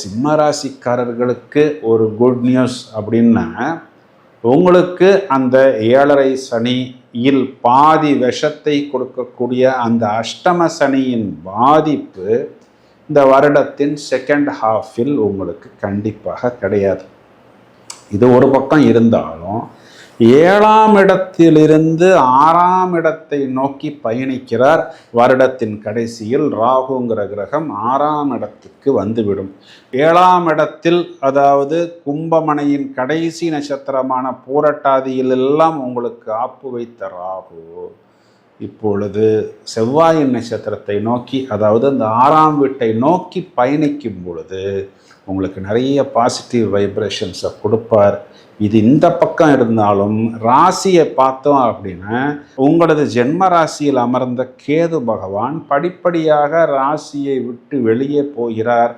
சிம்மராசிக்காரர்களுக்கு ஒரு good news அப்படின்னா உங்களுக்கு அந்த ஏழரை சனியில் பாதி விஷத்தை கொடுக்கக்கூடிய அந்த அஷ்டம சனியின் பாதிப்பு இந்த வருடத்தின் செகண்ட் ஹாஃபில் உங்களுக்கு கண்டிப்பாக கிடையாது. இது ஒரு பக்கம் இருந்தாலும் ஏழாம் இடத்திலிருந்து ஆறாம் இடத்தை நோக்கி பயணிக்கிறார். வருடத்தின் கடைசியில் ராகுங்கிற கிரகம் ஆறாம் இடத்துக்கு வந்துவிடும். ஏழாம் இடத்தில் அதாவது கும்பமனையின் கடைசி நட்சத்திரமான பூரட்டாதியில் எல்லாம் உங்களுக்கு ஆப்பு வைத்த ராகு. இப்பொழுது செவ்வாயின் நட்சத்திரத்தை நோக்கி அதாவது அந்த ஆறாம் வீட்டை நோக்கி பயணிக்கும் பொழுது உங்களுக்கு நிறைய பாசிட்டிவ் வைப்ரேஷன்ஸை கொடுப்பார். இது இந்த பக்கம் இருந்தாலும் ராசியை பார்த்தோம் அப்படின்னா உங்களது ஜென்ம ராசியில் அமர்ந்த கேது பகவான் படிப்படியாக ராசியை விட்டு வெளியே போகிறார்.